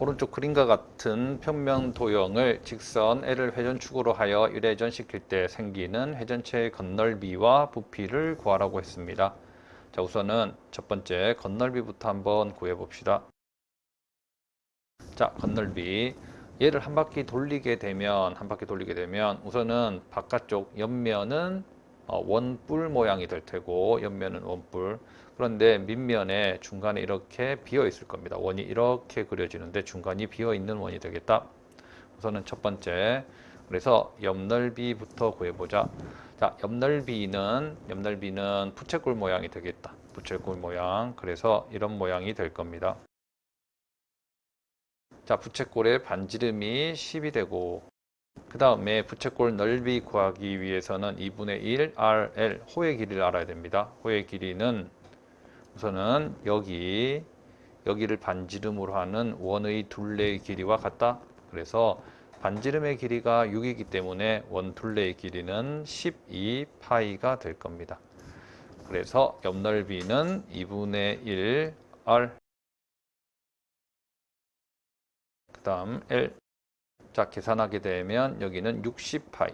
오른쪽 그림과 같은 평면 도형을 직선 L을 회전축으로 하여 일회전 시킬 때 생기는 회전체의 건널비와 부피를 구하라고 했습니다. 자, 우선은 첫 번째 건널비부터 한번 구해 봅시다. 자, 건널비. 얘를 한 바퀴 돌리게 되면 한 바퀴 돌리게 되면 우선은 바깥쪽 옆면은 어, 원뿔 모양이 될 테고 옆면은 원뿔 그런데 밑면에 중간에 이렇게 비어 있을 겁니다. 원이 이렇게 그려지는데 중간이 비어 있는 원이 되겠다. 우선은 첫 번째 그래서 옆넓이부터 구해보자. 자, 옆넓이는 옆넓이는 부채꼴 모양이 되겠다. 부채꼴 모양. 그래서 이런 모양이 될 겁니다. 자, 부채꼴의 반지름이 10이 되고 그 다음에 부채꼴 넓이 구하기 위해서는 2분의 1 RL 호의 길이를 알아야 됩니다. 호의 길이는 우선은 여기 여기를 반지름으로 하는 원의 둘레의 길이와 같다. 그래서 반지름의 길이가 6이기 때문에 원 둘레의 길이는 12 파이가 될 겁니다. 그래서 옆넓이는 2분의 1 R 그 다음 L 자 계산하게 되면 여기는 60파이.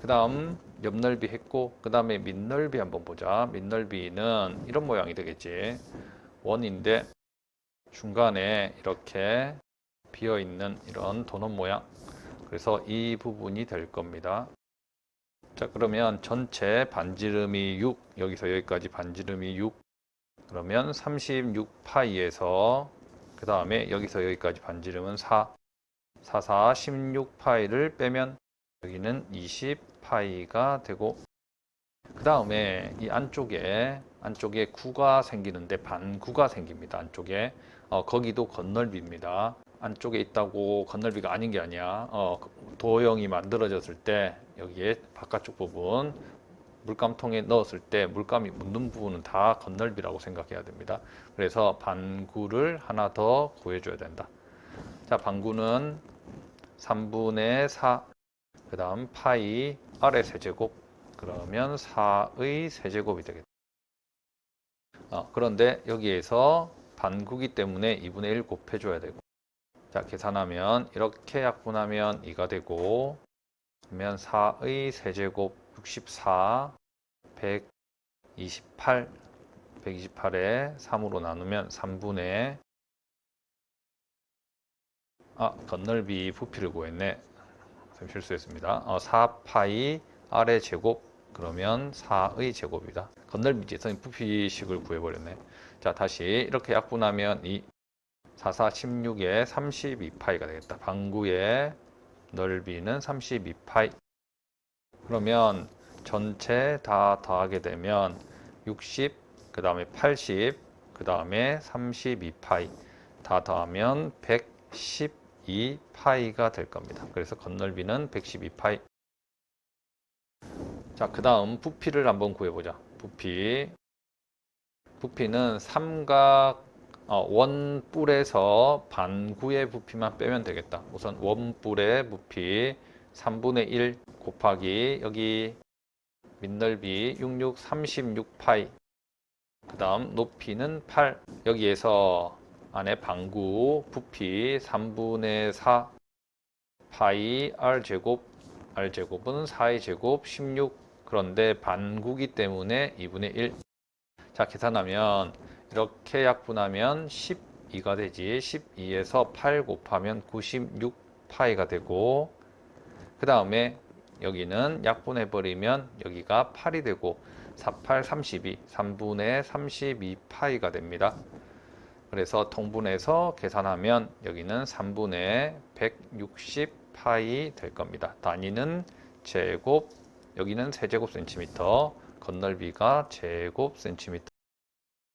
그 다음 옆넓이 했고 그 다음에 밑넓이 한번 보자. 밑넓이는 이런 모양이 되겠지. 원인데 중간에 이렇게 비어 있는 이런 도넛 모양. 그래서 이 부분이 될 겁니다. 자 그러면 전체 반지름이 6 여기서 여기까지 반지름이 6 그러면 36파이에서 그 다음에 여기서 여기까지 반지름은 4 4, 4, 16파이를 빼면 여기는 20파이가 되고 그 다음에 이 안쪽에 안쪽에 구가 생기는데 반구가 생깁니다. 안쪽에 어, 거기도 건널비입니다. 안쪽에 있다고 건널비가 아닌 게 아니야. 어, 도형이 만들어졌을 때 여기에 바깥쪽 부분 물감통에 넣었을 때 물감이 묻는 부분은 다 건널비라고 생각해야 됩니다. 그래서 반구를 하나 더 구해줘야 된다. 자, 반구는 3분의 4, 그 다음 파이 아래 세제곱, 그러면 4의 세제곱이 되겠다. 어, 그런데 여기에서 반구기 때문에 2분의 1 곱해줘야 되고, 자, 계산하면 이렇게 약분하면 2가 되고, 그러면 4의 세제곱 64, 128, 128에 3으로 나누면 3분의 아, 건널비 부피를 구했네. 좀 실수했습니다. 어, 4파이 아래 제곱 그러면 4의 제곱이다. 건널비 지선 부피식을 구해버렸네. 자, 다시 이렇게 약분하면 이 4, 4, 16에 32파이가 되겠다. 방구의 넓이는 32파이. 그러면 전체 다 더하게 되면 60, 그 다음에 80, 그 다음에 32파이 다 더하면 112파이가 될 겁니다. 그래서 건널비는 112파이. 자, 그 다음 부피를 한번 구해보자. 부피. 부피는 삼각 어, 원뿔에서 반구의 부피만 빼면 되겠다. 우선 원뿔의 부피 3분의 1 곱하기 여기 밑넓이 66 36파이. 그 다음 높이는 8 여기에서 안에 방구 부피 3분의 4 파이 r 제곱. R 제곱은 4의 제곱 16 그런데 반구기 때문에 2분의 1 자 계산하면 이렇게 약분하면 12가 되지. 12에서 8 곱하면 96 파이가 되고 그 다음에 여기는 약분해 버리면 여기가 8이 되고 48, 32, 3분의 32파이가 됩니다. 그래서 통분해서 계산하면 여기는 3분의 160파이 될 겁니다. 단위는 제곱, 여기는 세제곱 센티미터, 건널비가 제곱 센티미터.